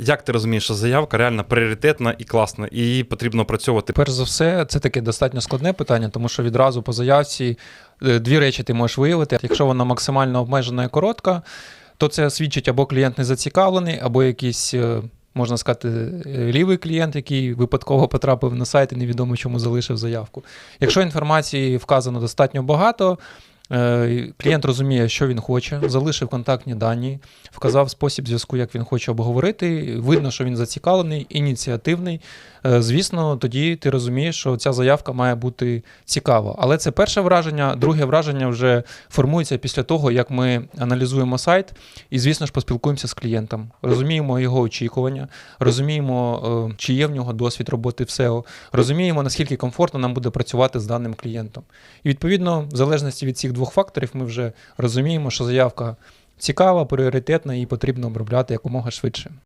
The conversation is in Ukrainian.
Як ти розумієш, що заявка реально пріоритетна і класна, і її потрібно опрацьовувати? Перш за все, це таке достатньо складне питання, тому що відразу по заявці е, дві речі ти можеш виявити. Якщо вона максимально обмежена і коротка, то це свідчить або клієнт не зацікавлений, або якийсь. е, Можна сказати, е, лівий клієнт, який випадково потрапив на сайт і невідомо чому залишив заявку. Якщо інформації вказано достатньо багато, клієнт розуміє, що він хоче, залишив контактні дані, вказав спосіб зв'язку, як він хоче обговорити. Видно, що він зацікавлений, ініціативний. Е, Звісно, тоді ти розумієш, що ця заявка має бути цікава. Але це перше враження. Друге враження вже формується після того, як ми аналізуємо сайт, і, звісно ж, поспілкуємося з клієнтом. Розуміємо його очікування, розуміємо, е, чи є в нього досвід роботи в SEO, розуміємо, наскільки комфортно нам буде працювати з даним клієнтом. І відповідно, в залежності від цих двох факторів, ми вже розуміємо, що заявка цікава, пріоритетна і потрібно обробляти якомога швидше.